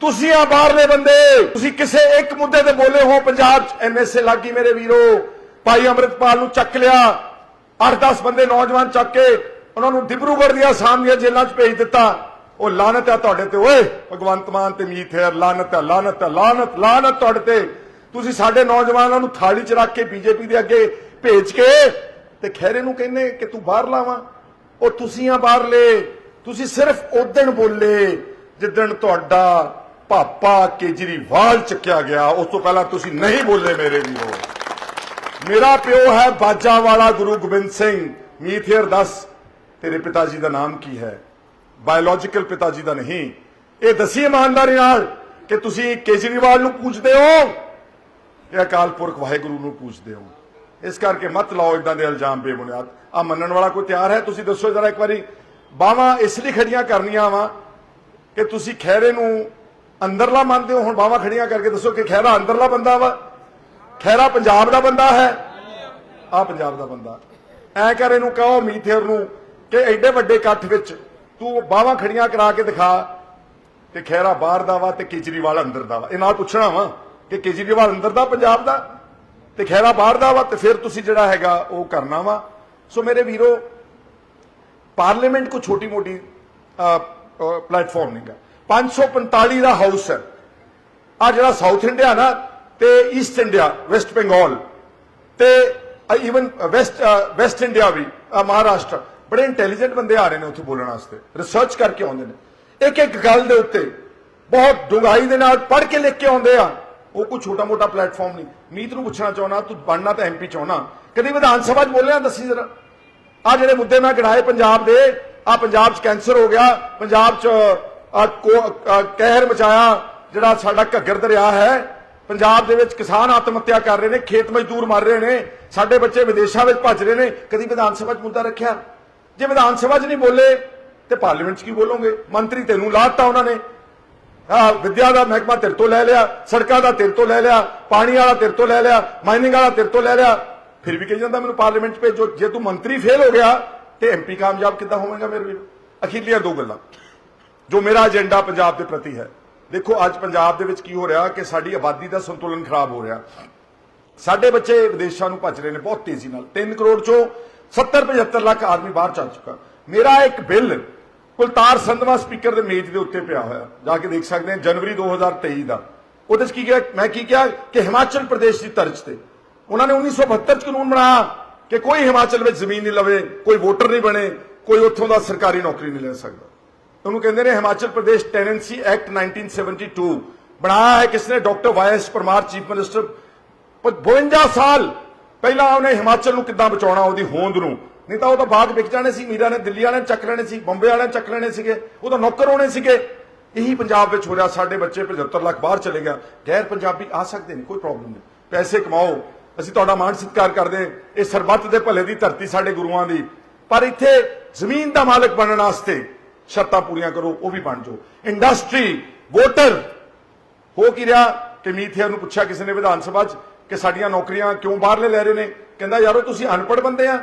ਤੁਸੀਂ ਆ ਬਾਹਰਲੇ ਬੰਦੇ। ਤੁਸੀਂ ਕਿਸੇ ਇੱਕ ਮੁੱਦੇ ਤੇ ਬੋਲੇ ਹੋ। ਪੰਜਾਬ ਚ ਐਨਐਸਏ ਲੱਗੀ ਮੇਰੇ ਵੀਰੋ। ਭਾਈ ਅੰਮ੍ਰਿਤਪਾਲ ਨੂੰ ਚੱਕ ਲਿਆ। 8-10 ਬੰਦੇ ਨੌਜਵਾਨ ਚੱਕ ਕੇ ਉਹਨਾਂ ਨੂੰ ਡਿਬਰੂਗੜ੍ਹ ਦੀਆਂ ਆਸਾਮ ਜੇਲ੍ਹਾਂ 'ਚ ਭੇਜ ਦਿੱਤਾ। ਉਹ ਲਾਨਤ ਆ ਤੁਹਾਡੇ ਤੇ। ਓਏ, ਭਗਵੰਤ ਮਾਨ ਤੇ ਮੀਤ ਹੈ। ਲਾਨਤ ਹੈ ਲਾਨਤ ਹੈ ਲਾਨਤ ਲਾਨਤ ਤੁਹਾਡੇ ਤੇ। ਤੁਸੀਂ ਸਾਡੇ ਨੌਜਵਾਨਾਂ ਨੂੰ ਥਾਲੀ 'ਚ ਰੱਖ ਕੇ ਬੀਜੇਪੀ ਦੇ ਅੱਗੇ ਭੇਜ ਕੇ ਤੇ ਖੈਰੇ ਨੂੰ ਕਹਿੰਦੇ ਕਿ ਤੂੰ ਬਾਹਰ ਲਾਵਾਂ। ਉਹ ਤੁਸੀਂ ਆ ਬਾਹਰਲੇ। ਤੁਸੀਂ ਸਿਰਫ ਉਦਣ ਬੋਲੇ ਜਿੱਦਣ ਤੁਹਾਡਾ ਪਾਪਾ ਕੇਜਰੀਵਾਲ ਚੱਕਿਆ ਗਿਆ। ਉਸ ਤੋਂ ਪਹਿਲਾਂ ਤੁਸੀਂ ਨਹੀਂ ਬੋਲੇ ਮੇਰੇ ਵੀਰੋ। ਮੇਰਾ ਪਿਓ ਹੈ ਬਾਜਾ ਵਾਲਾ ਗੁਰੂ ਗੋਬਿੰਦ ਸਿੰਘ। ਮੀਥੇਰ ਦੱਸ, ਤੇਰੇ ਪਿਤਾ ਜੀ ਦਾ ਨਾਮ ਕੀ ਹੈ? ਬਾਇਓਲੋਜੀਕਲ ਪਿਤਾ ਜੀ ਦਾ ਨਹੀਂ। ਇਹ ਦੱਸੀ ਇਮਾਨਦਾਰੀ ਨਾਲ ਕਿ ਤੁਸੀਂ ਕੇਜਰੀਵਾਲ ਨੂੰ ਪੁੱਛਦੇ ਹੋ ਇਹ ਅਕਾਲ ਪੁਰਖ ਵਾਹਿਗੁਰੂ ਨੂੰ ਪੁੱਛਦੇ ਹੋ। ਇਸ ਕਰਕੇ ਮਤ ਲਾਓ ਇਦਾਂ ਦੇ ਇਲਜ਼ਾਮ ਬੇਬੁਨਿਆਦ। ਆ ਮੰਨਣ ਵਾਲਾ ਕੋਈ ਤਿਆਰ ਹੈ? ਤੁਸੀਂ ਦੱਸੋ ਜਰਾ ਇੱਕ ਵਾਰੀ। ਬਾਹਾਂ ਇਸ ਲਈ ਖੜੀਆਂ ਕਰਨੀਆਂ ਵਾ ਕਿ ਤੁਸੀਂ ਖੈਰੇ ਨੂੰ ਅੰਦਰਲਾ ਮੰਨਦੇ ਹੋ, ਹੁਣ ਬਾਹਾਂ ਖੜੀਆਂ ਕਰਕੇ ਦੱਸੋ ਕਿ ਖੈਰਾ ਅੰਦਰਲਾ ਬੰਦਾ ਵਾ? ਖੈਰਾ ਪੰਜਾਬ ਦਾ ਬੰਦਾ ਹੈ? ਆ ਪੰਜਾਬ ਦਾ ਬੰਦਾ। ਐ ਕਰ ਇਹਨੂੰ ਕਹੋ ਮੀਥੇਰ ਨੂੰ ਕਿ ਐਡੇ ਵੱਡੇ ਇਕੱਠ ਵਿੱਚ ਤੂੰ ਬਾਹਾਂ ਖੜੀਆਂ ਕਰਾ ਕੇ ਦਿਖਾ ਤੇ ਖੈਰਾ ਬਾਹਰ ਦਾ ਵਾ ਤੇ ਕੇਜਰੀਵਾਲ ਅੰਦਰ ਦਾ ਵਾ। ਇਹ ਨਾਲ ਪੁੱਛਣਾ ਵਾ ਕਿ ਕੇਜਰੀਵਾਲ ਅੰਦਰ ਦਾ, ਪੰਜਾਬ ਦਾ? ਤੇ ਖੈਰਾ ਬਾਹਰ ਦਾ ਵਾ ਤੇ ਫਿਰ ਤੁਸੀਂ ਜਿਹੜਾ ਹੈਗਾ ਉਹ ਕਰਨਾ ਵਾ। ਸੋ ਮੇਰੇ ਵੀਰੋ, ਪਾਰਲੀਮੈਂਟ ਕੋ ਛੋਟੀ ਮੋਟੀ ਪਲੇਟਫਾਰਮ ਨਹੀਂਗਾ 545 ਦਾ ਹਾਊਸ ਹੈ। ਆ ਜਿਹੜਾ ਸਾਊਥ ਇੰਡੀਆ ਨਾ, ਤੇ ਈਸਟ ਇੰਡੀਆ, ਵੈਸਟ ਬੰਗਾਲ, ਤੇ ਇਵਨ ਵੈਸਟ ਵੈਸਟ ਇੰਡੀਆ ਵੀ ਮਹਾਰਾਸ਼ਟਰ, ਬੜੇ ਇੰਟੈਲੀਜੈਂਟ ਬੰਦੇ ਆ ਰਹੇ ਨੇ ਉੱਥੇ ਬੋਲਣ ਵਾਸਤੇ। ਰਿਸਰਚ ਕਰਕੇ ਆਉਂਦੇ ਨੇ। ਇੱਕ ਇੱਕ ਗੱਲ ਦੇ ਉੱਤੇ ਬਹੁਤ ਡੂੰਘਾਈ ਦੇ ਨਾਲ ਪੜ੍ਹ ਕੇ ਲਿਖ ਕੇ ਆਉਂਦੇ ਆ। ਉਹ ਕੋਈ ਛੋਟਾ ਮੋਟਾ ਪਲੇਟਫਾਰਮ ਨਹੀਂ। ਮੀਤ ਨੂੰ ਪੁੱਛਣਾ ਚਾਹਣਾ ਤੂੰ ਬਣਨਾ ਤਾਂ ਐਮਪੀ ਚਾਹਣਾ ਕਦੀ ਵਿਧਾਨ ਸਭਾ 'ਚ ਬੋਲਿਆ, ਦੱਸੀ ਜਰਾ। ਆ ਜਿਹੜੇ ਮੁੱਦੇ ਮੈਂ ਗਿਣਾਏ ਪੰਜਾਬ ਦੇ ਆ ਪੰਜਾਬ 'ਚ ਕੈਂਸਰ ਹੋ ਗਿਆ, ਪੰਜਾਬ 'ਚ ਆਹ ਕਹਿਰ ਮਚਾਇਆ ਜਿਹੜਾ ਸਾਡਾ ਘੱਗਰ ਦਰਿਆ ਹੈ। ਪੰਜਾਬ ਦੇ ਵਿੱਚ ਕਿਸਾਨ ਆਤਮ ਹੱਤਿਆ ਕਰ ਰਹੇ ਨੇ, ਖੇਤ ਮਜ਼ਦੂਰ ਮਰ ਰਹੇ ਨੇ, ਸਾਡੇ ਬੱਚੇ ਵਿਦੇਸ਼ਾਂ ਵਿੱਚ ਭੱਜ ਰਹੇ ਨੇ, ਕਦੀ ਵਿਧਾਨ ਸਭਾ 'ਚ ਮੁੱਦਾ ਰੱਖਿਆ। ਜੇ ਵਿਧਾਨ ਸਭਾ 'ਚ ਨਹੀਂ ਬੋਲੇ, ਤੇ ਪਾਰਲੀਮੈਂਟ 'ਚ ਕੀ ਬੋਲੋਗੇ? ਮੰਤਰੀ ਤੈਨੂੰ ਲਾਤਾ ਉਹਨਾਂ ਨੇ। ਆ ਵਿਦਿਆ ਦਾ ਮਹਿਕਮਾ ਤੇਰੇ ਤੋਂ ਲੈ ਲਿਆ, ਸੜਕਾਂ ਦਾ ਤੇਰੇ ਤੋਂ ਲੈ ਲਿਆ, ਪਾਣੀ ਵਾਲਾ ਤੇਰੇ ਤੋਂ ਲੈ ਲਿਆ, ਮਾਈਨਿੰਗ ਵਾਲਾ ਤੇਰੇ ਤੋਂ ਲੈ ਲਿਆ। ਫਿਰ ਵੀ ਕਹੀ ਜਾਂਦਾ ਮੈਨੂੰ ਪਾਰਲੀਮੈਂਟ 'ਚ ਭੇਜੋ, ਜੇ ਤੂੰ ਮੰਤਰੀ ਫੇਲ ਹੋ ਗਿਆ, ਤੇ ਐਮਪੀ ਕਾਮਯਾਬ ਕਿੱਦਾਂ ਹੋਵੇਗਾ ਮੇਰੇ ਵੀਰ ਅਖੀਲੀਆਂ ਦੋ ਗੱਲਾਂ। ਜੋ ਮੇਰਾ ਏਜੰਡਾ ਪੰਜਾਬ ਦੇ ਪ੍ਰਤੀ ਹੈ। ਦੇਖੋ, ਅੱਜ ਪੰਜਾਬ ਦੇ ਵਿੱਚ ਕੀ ਹੋ ਰਿਹਾ ਕਿ ਸਾਡੀ ਆਬਾਦੀ ਦਾ ਸੰਤੁਲਨ ਖਰਾਬ ਹੋ ਰਿਹਾ। ਸਾਡੇ ਬੱਚੇ ਵਿਦੇਸ਼ਾਂ ਨੂੰ ਭੱਜ ਰਹੇ ਨੇ ਬਹੁਤ ਤੇਜ਼ੀ ਨਾਲ। 3 ਕਰੋੜ ਚੋਂ 70 75 ਲੱਖ ਆਦਮੀ ਬਾਹਰ ਚੱਲ ਚੁੱਕਾ। ਮੇਰਾ ਇੱਕ ਬਿੱਲ ਕੁਲਤਾਰ ਸੰਧਵਾ ਸਪੀਕਰ ਦੇ ਮੇਜ਼ ਦੇ ਉੱਤੇ ਪਿਆ ਹੋਇਆ। ਜਾ ਕੇ ਦੇਖ ਸਕਦੇ ਹਾਂ, ਜਨਵਰੀ 2023 ਦਾ। ਉਹਦੇ ਚ ਕੀ ਕਿਹਾ, ਮੈਂ ਕੀ ਕਿਹਾ? ਕਿ ਹਿਮਾਚਲ ਪ੍ਰਦੇਸ਼ ਦੀ ਤਰਜ਼ ਤੇ। ਉਹਨਾਂ ਨੇ 1972 ਚ ਕਾਨੂੰਨ ਬਣਾਇਆ ਕਿ ਕੋਈ ਹਿਮਾਚਲ ਵਿੱਚ ਜ਼ਮੀਨ ਨਹੀਂ ਲਵੇ, ਕੋਈ ਵੋਟਰ ਨਹੀਂ ਬਣੇ, ਕੋਈ ਉੱਥੋਂ ਦਾ ਸਰਕਾਰੀ ਨੌਕਰੀ ਨਹੀਂ ਲੈ ਸਕਦਾ। ਉਹਨੂੰ ਕਹਿੰਦੇ ਨੇ ਹਿਮਾਚਲ ਪ੍ਰਦੇਸ਼ ਟੈਨੈਂਸੀ ਐਕਟ 1972 ਬਣਾਇਆ ਹੈ ਕਿਸਨੇ doctor Y S Parmar, chief minister. 52 ਸਾਲ ਪਹਿਲਾਂ ਉਹਨੇ ਹਿਮਾਚਲ ਨੂੰ ਕਿੱਦਾਂ ਬਚਾਉਣਾ, ਉਹਦੀ ਹੋਂਦ ਨੂੰ। ਨਹੀਂ ਤਾਂ ਉਹ ਤਾਂ ਬਾਗ ਵਿਕ ਜਾਣੇ ਸੀ, ਮੀਰਾ ਨੇ ਦਿੱਲੀ ਵਾਲਿਆਂ ਨੇ ਚੱਕ ਲੈਣੇ ਸੀ, ਬੰਬੇ ਵਾਲਿਆਂ ਨੇ ਚੱਕ ਲੈਣੇ ਸੀਗੇ, ਉਹ ਤਾਂ ਨੌਕਰ ਹੋਣੇ ਸੀਗੇ। ਇਹੀ ਪੰਜਾਬ ਵਿੱਚ ਹੋ ਰਿਹਾ, ਸਾਡੇ ਬੱਚੇ 75 ਲੱਖ ਬਾਹਰ ਚਲੇ ਗਿਆ। ਗੈਰ ਪੰਜਾਬੀ ਆ ਸਕਦੇ ਨੇ, ਕੋਈ ਪ੍ਰੋਬਲਮ ਨਹੀਂ। ਪੈਸੇ ਕਮਾਓ। ਅਸੀਂ ਤੁਹਾਡਾ ਮਾਣ ਸਤਿਕਾਰ ਕਰਦੇ ਹਾਂ। ਇਹ ਸਰਬੱਤ ਦੇ ਭਲੇ ਦੀ ਧਰਤੀ ਸਾਡੇ ਗੁਰੂਆਂ ਦੀ। ਪਰ ਇੱਥੇ ਜ਼ਮੀਨ ਦਾ ਮਾਲਕ ਬਣਨ ਵਾਸਤੇ ਸ਼ਰਤਾਂ ਪੂਰੀਆਂ ਕਰੋ, ਉਹ ਵੀ ਬਣ ਜਾਓ। ਇੰਡਸਟਰੀ ਵੋਟਰ ਹੋ ਕੀ ਰਿਹਾ ਕਿ ਮੀਥਿਆ ਨੂੰ ਪੁੱਛਿਆ ਕਿਸੇ ਨੇ ਵਿਧਾਨ ਸਭਾ 'ਚ ਕਿ ਸਾਡੀਆਂ ਨੌਕਰੀਆਂ ਕਿਉਂ ਬਾਹਰਲੇ ਲੈ ਰਹੇ ਨੇ? ਕਹਿੰਦਾ, ਯਾਰੋ, ਤੁਸੀਂ ਅਨਪੜ੍ਹ ਬੰਦੇ ਆ।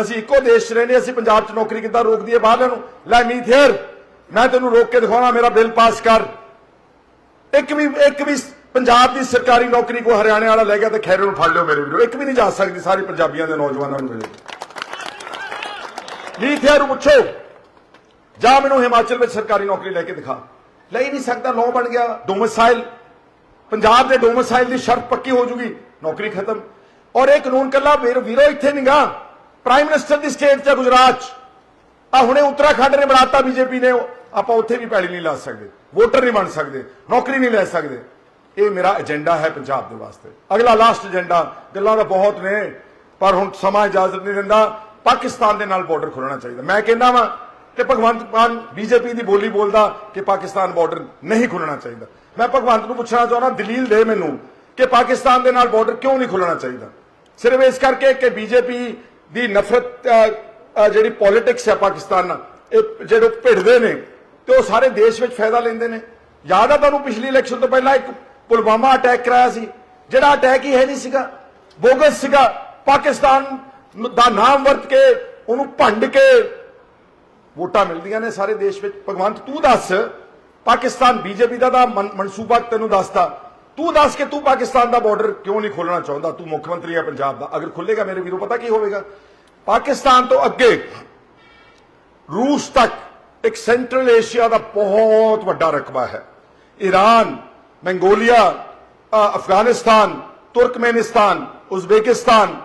ਅਸੀਂ ਇੱਕੋ ਦੇਸ਼ 'ਚ ਰਹਿੰਦੇ ਅਸੀਂ ਪੰਜਾਬ 'ਚ ਨੌਕਰੀ ਕਿੱਦਾਂ ਰੋਕ ਦਈਏ ਬਾਹਰਲਿਆਂ ਨੂੰ? ਲੈ ਮੀਥਿਅਰ ਮੈਂ ਤੈਨੂੰ ਰੋਕ ਕੇ ਦਿਖਾਉਣਾ, ਮੇਰਾ ਬਿੱਲ ਪਾਸ ਕਰ। ਇੱਕ ਵੀ ਇੱਕ ਵੀ ਪੰਜਾਬ ਦੀ ਸਰਕਾਰੀ ਨੌਕਰੀ ਕੋ ਹਰਿਆਣੇ ਵਾਲਾ ਲੈ ਗਿਆ ਤੇ ਖੈਰੇ ਨੂੰ ਫੜ ਲਿਓ ਮੇਰੇ ਵੀਰੋ। ਇੱਕ ਵੀ ਨਹੀਂ ਜਾ ਸਕਦੀ ਸਾਰੇ ਪੰਜਾਬੀਆਂ ਦੇ ਨੌਜਵਾਨਾਂ ਨੂੰ। ਮਿਲੇ ਮੀਥਿਆ ਨੂੰ ਪੁੱਛੋ। ਜਾਂ ਮੈਨੂੰ ਹਿਮਾਚਲ ਵਿੱਚ ਸਰਕਾਰੀ ਨੌਕਰੀ ਲੈ ਕੇ ਦਿਖਾ। ਲੈ ਹੀ ਨਹੀਂ ਸਕਦਾ ਲਾਅ ਬਣ ਗਿਆ ਡੋਮਿਸਾਈਲ ਪੰਜਾਬ ਦੇ ਡੋਮਿਸਾਈਲ ਦੀ ਸ਼ਰਤ ਪੱਕੀ ਹੋ ਜੂਗੀ, ਨੌਕਰੀ ਖਤਮ। ਔਰ ਇਹ ਕਾਨੂੰਨ ਕੱਲਾ ਵੀਰੋ ਇੱਥੇ ਨਹੀਂਗਾ ਪ੍ਰਾਈਮ ਮਿਨਿਸਟਰ ਦੀ ਸਟੇਟ ਚ ਗੁਜਰਾਤ ਚ। ਆ ਹੁਣੇ ਉੱਤਰਾਖੰਡ ਨੇ ਬਣਾਤਾ ਬੀਜੇਪੀ ਨੇ। ਆਪਾਂ ਉੱਥੇ ਵੀ ਪੈੜੀ ਨਹੀਂ ਲਾ ਸਕਦੇ। ਵੋਟਰ ਨਹੀਂ ਬਣ ਸਕਦੇ। ਨੌਕਰੀ ਨਹੀਂ ਲੈ ਸਕਦੇ। ਇਹ ਮੇਰਾ ਏਜੰਡਾ ਹੈ ਪੰਜਾਬ ਦੇ ਵਾਸਤੇ। ਅਗਲਾ ਲਾਸਟ ਏਜੰਡਾ ਗੱਲਾਂ ਦਾ ਬਹੁਤ ਨੇ, ਪਰ ਹੁਣ ਸਮਾਂ ਇਜਾਜ਼ਤ ਨਹੀਂ ਦਿੰਦਾ। ਪਾਕਿਸਤਾਨ ਦੇ ਨਾਲ ਬਾਰਡਰ ਖੋਲਣਾ ਚਾਹੀਦਾ। ਮੈਂ ਕਹਿੰਦਾ ਵਾਂ ਕਿ ਭਗਵੰਤ ਮਾਨ ਬੀਜੇਪੀ ਦੀ ਬੋਲੀ ਬੋਲਦਾ ਕਿ ਪਾਕਿਸਤਾਨ ਬਾਰਡਰ ਨਹੀਂ ਖੁੱਲਣਾ ਚਾਹੀਦਾ। ਮੈਂ ਭਗਵੰਤ ਨੂੰ ਪੁੱਛਣਾ ਚਾਹੁੰਦਾ, ਦਲੀਲ ਦੇ ਮੈਨੂੰ ਕਿ ਪਾਕਿਸਤਾਨ ਦੇ ਨਾਲ ਬਾਰਡਰ ਕਿਉਂ ਨਹੀਂ ਖੁੱਲਣਾ ਚਾਹੀਦਾ? ਸਿਰਫ ਇਸ ਕਰਕੇ ਕਿ ਬੀਜੇਪੀ ਦੀ ਨਫ਼ਰਤ ਜਿਹੜੀ ਪੋਲਿਟਿਕਸ ਹੈ ਪਾਕਿਸਤਾਨ ਨਾਲ, ਇਹ ਜਿਹੜੇ ਭਿੜਦੇ ਨੇ, ਤੇ ਉਹ ਸਾਰੇ ਦੇਸ਼ ਵਿੱਚ ਫਾਇਦਾ ਲੈਂਦੇ ਨੇ। ਯਾਦ ਆ ਤੁਹਾਨੂੰ ਪਿਛਲੀ ਇਲੈਕਸ਼ਨ ਤੋਂ ਪਹਿਲਾਂ ਇੱਕ ਪੁਲਵਾਮਾ ਅਟੈਕ ਕਰਾਇਆ ਸੀ, ਜਿਹੜਾ ਅਟੈਕ ਹੀ ਹੈ ਨਹੀਂ ਸੀਗਾ। ਬੋਗਸ ਸੀਗਾ, ਪਾਕਿਸਤਾਨ ਦਾ ਨਾਮ ਵਰਤ ਕੇ ਉਹਨੂੰ ਭੰਡ ਕੇ ਵੋਟਾਂ ਮਿਲਦੀਆਂ ਨੇ ਸਾਰੇ ਦੇਸ਼ ਵਿੱਚ। ਭਗਵੰਤ ਤੂੰ ਦੱਸ ਪਾਕਿਸਤਾਨ ਬੀਜੇਪੀ ਦਾ ਤਾਂ ਮਨ- ਮਨਸੂਬਾ ਤੈਨੂੰ ਦੱਸਦਾ। ਤੂੰ ਦੱਸ ਕਿ ਤੂੰ ਪਾਕਿਸਤਾਨ ਦਾ ਬਾਰਡਰ ਕਿਉਂ ਨਹੀਂ ਖੋਲਣਾ ਚਾਹੁੰਦਾ? ਤੂੰ ਮੁੱਖ ਮੰਤਰੀ ਹੈ ਪੰਜਾਬ ਦਾ। ਅਗਰ ਖੁੱਲੇਗਾ ਮੇਰੇ ਵੀਰੋ ਪਤਾ ਕੀ ਹੋਵੇਗਾ? ਪਾਕਿਸਤਾਨ ਤੋਂ ਅੱਗੇ ਰੂਸ ਤੱਕ ਇੱਕ ਸੈਂਟਰਲ ਏਸ਼ੀਆ ਦਾ ਬਹੁਤ ਵੱਡਾ ਰਕਬਾ ਹੈ। ਈਰਾਨ ਮੰਗੋਲੀਆ ਅ, ਅਫਗਾਨਿਸਤਾਨ ਤੁਰਕਮੇਨਿਸਤਾਨ ਉਜ਼ਬੇਕਿਸਤਾਨ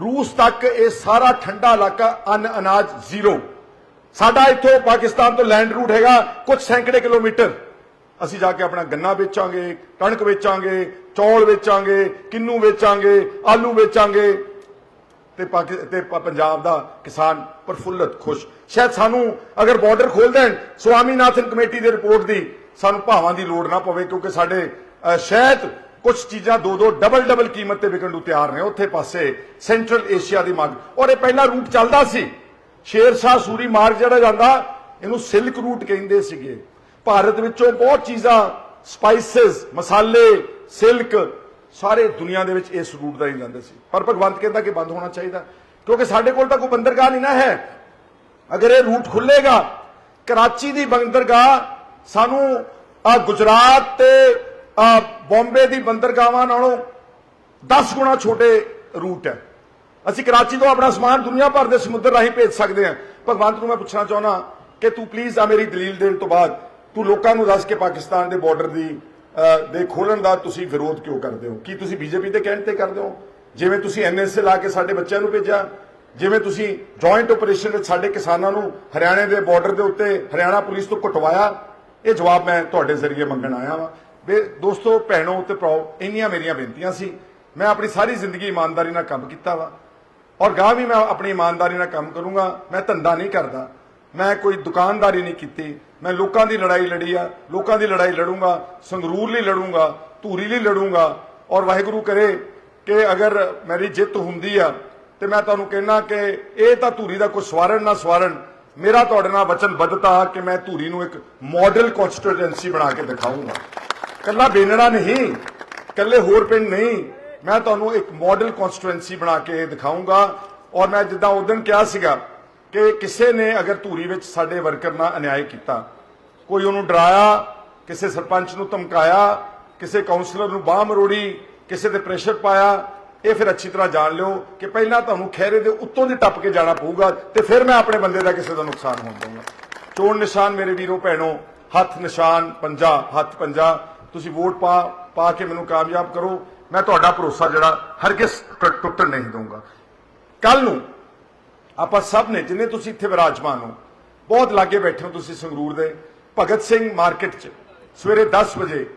ਰੂਸ ਤੱਕ ਇਹ ਸਾਰਾ ਠੰਡਾ ਇਲਾਕਾ ਅਨ ਅਨਾਜ ਜ਼ੀਰੋ। ਸਾਡਾ ਇੱਥੋਂ ਪਾਕਿਸਤਾਨ ਤੋਂ ਲੈਂਡ ਰੂਟ ਹੈਗਾ ਕੁਝ ਸੈਂਕੜੇ ਕਿਲੋਮੀਟਰ। ਅਸੀਂ ਜਾ ਕੇ ਆਪਣਾ ਗੰਨਾ ਵੇਚਾਂਗੇ ਕਣਕ ਵੇਚਾਂਗੇ ਚੌਲ ਵੇਚਾਂਗੇ ਕਿੰਨੂ ਵੇਚਾਂਗੇ ਆਲੂ ਵੇਚਾਂਗੇ। ਤੇ ਪਾਕਿ ਤੇ ਪੰਜਾਬ ਦਾ ਕਿਸਾਨ ਪ੍ਰਫੁੱਲਤ ਖੁਸ਼। ਸ਼ਾਇਦ ਸਾਨੂੰ ਅਗਰ ਬਾਰਡਰ ਖੋਲ ਦੇਣ ਸਵਾਮੀਨਾਥਨ ਕਮੇਟੀ ਦੀ ਰਿਪੋਰਟ ਦੀ ਸਾਨੂੰ ਭਾਵਾਂ ਦੀ ਲੋੜ ਨਾ ਪਵੇ ਕਿਉਂਕਿ ਸਾਡੇ ਅ, ਸ਼ਾਇਦ ਕੁਝ ਚੀਜ਼ਾਂ ਦੋ ਦੋ ਡਬਲ ਡਬਲ ਕੀਮਤ ਤੇ ਵਿਕਣ ਨੂੰ ਤਿਆਰ ਨੇ ਉੱਥੇ ਪਾਸੇ ਸੈਂਟਰਲ ਏਸ਼ੀਆ ਦੀ ਮੰਗ। ਔਰ ਇਹ ਪਹਿਲਾ ਰੂਟ ਚੱਲਦਾ ਸੀ। ਸ਼ੇਰ ਸ਼ਾਹ ਸੂਰੀ ਮਾਰਗ ਜਿਹੜਾ ਜਾਂਦਾ, ਇਹਨੂੰ ਸਿਲਕ ਰੂਟ ਕਹਿੰਦੇ ਸੀਗੇ। ਭਾਰਤ ਵਿੱਚੋਂ ਬਹੁਤ ਚੀਜ਼ਾਂ, ਸਪਾਈਸਸ, ਮਸਾਲੇ, ਸਿਲਕ, ਸਾਰੇ ਦੁਨੀਆ ਦੇ ਵਿੱਚ ਇਸ ਰੂਟ ਦਾ ਹੀ ਜਾਂਦੇ ਸੀ। ਪਰ ਭਗਵੰਤ ਕਹਿੰਦਾ ਕਿ ਬੰਦ ਹੋਣਾ ਚਾਹੀਦਾ। ਕਿਉਂਕਿ ਸਾਡੇ ਕੋਲ ਤਾਂ ਕੋਈ ਬੰਦਰਗਾਹ ਨਹੀਂ ਨਾ ਹੈ। ਅਗਰ ਇਹ ਰੂਟ ਖੁੱਲੇਗਾ ਕਰਾਚੀ ਦੀ ਬੰਦਰਗਾਹ, ਸਾਨੂੰ ਆ ਗੁਜਰਾਤ ਤੇ ਆ ਬੰਬੇ ਦੀ ਬੰਦਰਗਾਹਾਂ ਨਾਲੋਂ 10 ਗੁਣਾ ਛੋਟੇ ਰੂਟ ਹੈ। ਅਸੀਂ ਕਰਾਚੀ ਤੋਂ ਆਪਣਾ ਸਮਾਨ ਦੁਨੀਆ ਭਰ ਦੇ ਸਮੁੰਦਰ ਰਾਹੀਂ ਭੇਜ ਸਕਦੇ ਹਾਂ। ਭਗਵੰਤ ਨੂੰ ਮੈਂ ਪੁੱਛਣਾ ਚਾਹੁੰਦਾ ਕਿ ਤੂੰ ਪਲੀਜ਼ ਆ ਮੇਰੀ ਦਲੀਲ ਦੇਣ ਤੋਂ ਬਾਅਦ ਤੂੰ ਲੋਕਾਂ ਨੂੰ ਦੱਸ ਕੇ ਪਾਕਿਸਤਾਨ ਦੇ ਬਾਰਡਰ ਦੀ ਦੇ ਖੋਲਣ ਦਾ ਤੁਸੀਂ ਵਿਰੋਧ ਕਿਉਂ ਕਰਦੇ ਹੋ? ਕੀ ਤੁਸੀਂ ਬੀਜੇਪੀ ਦੇ ਕਹਿਣ ਤੇ ਕਰਦੇ ਹੋ? ਜਿਵੇਂ ਤੁਸੀਂ ਐਨਐਸਏ ਲਾ ਕੇ ਸਾਡੇ ਬੱਚਿਆਂ ਨੂੰ ਭੇਜਿਆ, ਜਿਵੇਂ ਤੁਸੀਂ ਜੁਆਇੰਟ ਆਪਰੇਸ਼ਨ ਵਿੱਚ ਸਾਡੇ ਕਿਸਾਨਾਂ ਨੂੰ ਹਰਿਆਣੇ ਦੇ ਬਾਰਡਰ ਦੇ ਉੱਤੇ ਹਰਿਆਣਾ ਪੁਲਿਸ ਤੋਂ ਕਟਵਾਇਆ, ਇਹ ਜਵਾਬ ਮੈਂ ਤੁਹਾਡੇ ਜ਼ਰੀਏ ਮੰਗਣ ਆਇਆ ਵਾਂ। ਵੇ ਦੋਸਤੋ, ਭੈਣੋ ਤੇ ਭਰਾਓ, ਇੰਨੀਆਂ ਮੇਰੀਆਂ ਬੇਨਤੀਆਂ ਸੀ। ਮੈਂ ਆਪਣੀ ਸਾਰੀ ਜ਼ਿੰਦਗੀ ਇਮਾਨਦਾਰੀ ਨਾਲ ਕੰਮ ਕੀਤਾ ਵਾ। ਔਰ ਗਾਂ ਵੀ ਮੈਂ ਆਪਣੀ ਇਮਾਨਦਾਰੀ ਨਾਲ ਕੰਮ ਕਰੂੰਗਾ, ਮੈਂ ਧੰਦਾ ਨਹੀਂ ਕਰਦਾ। ਮੈਂ ਕੋਈ ਦੁਕਾਨਦਾਰੀ ਨਹੀਂ ਕੀਤੀ। ਮੈਂ ਲੋਕਾਂ ਦੀ ਲੜਾਈ ਲੜੀ ਆ, ਲੋਕਾਂ ਦੀ ਲੜਾਈ ਲੜੂੰਗਾ, ਸੰਗਰੂਰ ਲਈ ਲੜੂੰਗਾ, ਧੂਰੀ ਲਈ ਲੜੂੰਗਾ। ਔਰ ਵਾਹਿਗੁਰੂ ਕਰੇ ਕਿ ਅਗਰ ਮੇਰੀ ਜਿੱਤ ਹੁੰਦੀ ਆ, ਤੇ ਮੈਂ ਤੁਹਾਨੂੰ ਕਹਿਣਾ ਕਿ ਇਹ ਤਾਂ ਧੂਰੀ ਦਾ ਕੋਈ ਸਵਾਰਨ ਨਾ ਸਵਾਰਨ, ਮੇਰਾ ਤੁਹਾਡੇ ਨਾਲ ਵਚਨਬੱਧਤਾ ਕਿ ਮੈਂ ਧੂਰੀ ਨੂੰ ਇੱਕ ਮਾਡਲ ਕਨਸਟੀਟੂਐਂਸੀ ਬਣਾ ਕੇ ਦਿਖਾਊਂਗਾ। ਕੱਲਾ ਬੇਨੜਾ ਨਹੀਂ, ਕੱਲੇ ਹੋਰ ਪਿੰਡ ਨਹੀਂ ਮੈਂ ਤੁਹਾਨੂੰ ਇੱਕ ਮਾਡਲ ਕਨਸਟੀਟੂਐਂਸੀ ਬਣਾ ਕੇ ਦਿਖਾਊਂਗਾ ਔਰ ਮੈਂ ਜਿੱਦਾਂ ਉਸ ਦਿਨ ਕਿਹਾ ਸੀਗਾ ਕਿ ਕਿਸੇ ਨੇ ਅਗਰ ਧੂਰੀ ਵਿੱਚ ਸਾਡੇ ਵਰਕਰ ਨਾਲ ਅਨਿਆਏ ਕੀਤਾ, ਕੋਈ ਉਹਨੂੰ ਡਰਾਇਆ, ਕਿਸੇ ਸਰਪੰਚ ਨੂੰ ਧਮਕਾਇਆ, ਕਿਸੇ ਕਾਉਂਸਲਰ ਨੂੰ ਬਾਹ ਮਰੋੜੀ, ਕਿਸੇ ਤੇ ਪ੍ਰੈਸ਼ਰ ਪਾਇਆ, ਇਹ ਫਿਰ ਅੱਛੀ ਤਰ੍ਹਾਂ ਜਾਣ ਲਿਓ ਕਿ ਪਹਿਲਾਂ ਤੁਹਾਨੂੰ ਖਹਿਰੇ ਦੇ ਉੱਤੋਂ ਦੀ ਟੱਪ ਕੇ ਜਾਣਾ ਪਊਗਾ ਤੇ ਫਿਰ ਮੈਂ ਆਪਣੇ ਬੰਦੇ ਦਾ ਕਿਸੇ ਦਾ ਨੁਕਸਾਨ ਹੋਣ ਦਊਂਗਾ। ਚੋਣ ਨਿਸ਼ਾਨ ਮੇਰੇ ਵੀਰੋ ਭੈਣੋ, ਹੱਥ ਨਿਸ਼ਾਨ ਪੰਜਾ ਹੱਥ ਪੰਜਾ ਤੁਸੀਂ ਵੋਟ ਪਾ ਪਾ ਕੇ ਮੈਨੂੰ ਕਾਮਯਾਬ ਕਰੋ। ਮੈਂ ਤੁਹਾਡਾ ਭਰੋਸਾ ਜਿਹੜਾ ਹਰਗਿਜ਼ ਟੁੱਟ- ਟੁੱਟਣ ਨਹੀਂ ਦਊਂਗਾ। ਕੱਲ ਨੂੰ ਆਪਾਂ ਸਭ ਨੇ, ਜਿੰਨੇ ਤੁਸੀਂ ਇੱਥੇ ਵਿਰਾਜਮਾਨ ਹੋ, ਬਹੁਤ ਲਾਗੇ ਬੈਠੇ ਹੋ ਤੁਸੀਂ ਸੰਗਰੂਰ ਦੇ, ਭਗਤ ਸਿੰਘ ਮਾਰਕੀਟ 'ਚ, ਸਵੇਰੇ 10 ਵਜੇ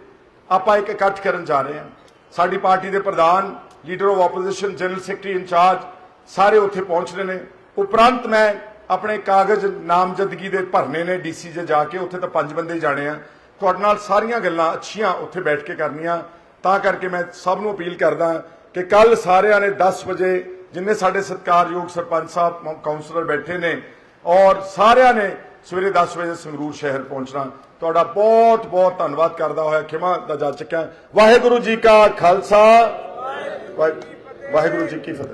ਆਪਾਂ ਇੱਕ ਇਕੱਠ ਕਰਨ ਜਾ ਰਹੇ ਹਾਂ। ਸਾਡੀ ਪਾਰਟੀ ਦੇ ਪ੍ਰਧਾਨ leader of opposition general secretary in charge ਸਾਰੇ ਉੱਥੇ ਪਹੁੰਚ ਰਹੇ ਨੇ। ਉਪਰੰਤ ਮੈਂ ਆਪਣੇ ਕਾਗਜ਼ ਨਾਮਜ਼ਦਗੀ ਦੇ ਭਰਨੇ ਨੇ ਡੀਸੀ 'ਚ ਜਾ ਕੇ, ਉੱਥੇ ਤਾਂ ਪੰਜ ਬੰਦੇ ਜਾਣੇ ਆ। ਤੁਹਾਡੇ ਨਾਲ ਸਾਰੀਆਂ ਗੱਲਾਂ ਅੱਛੀਆਂ ਉੱਥੇ ਬੈਠ ਕੇ ਕਰਨੀਆਂ। ਤਾਂ ਕਰਕੇ ਮੈਂ ਸਭ ਨੂੰ ਅਪੀਲ ਕਰਦਾ ਕਿ ਕੱਲ ਸਾਰਿਆਂ ਨੇ 10 ਵਜੇ ਜਿੰਨੇ ਸਾਡੇ ਸਤਿਕਾਰਯੋਗ ਸਰਪੰਚ ਸਾਹਿਬ ਮ- ਕਾਉਂਸਲਰ ਬੈਠੇ ਨੇ ਔਰ ਸਾਰਿਆਂ ਨੇ ਸਵੇਰੇ 10 ਵਜੇ ਸੰਗਰੂਰ ਸ਼ਹਿਰ ਪਹੁੰਚਣਾ। ਤੁਹਾਡਾ ਬਹੁਤ ਬਹੁਤ ਧੰਨਵਾਦ ਕਰਦਾ ਹੋਇਆ, ਖਿਮਾ ਦਾ ਜਾ ਚੱਕਿਆ। ਵਾਹਿਗੁਰੂ ਜੀ ਕਾ ਖਾਲਸਾ। ਵਾਹਿ- ਵਾਹਿਗੁਰੂ ਜੀ ਕੀ ਫਤਿਹ।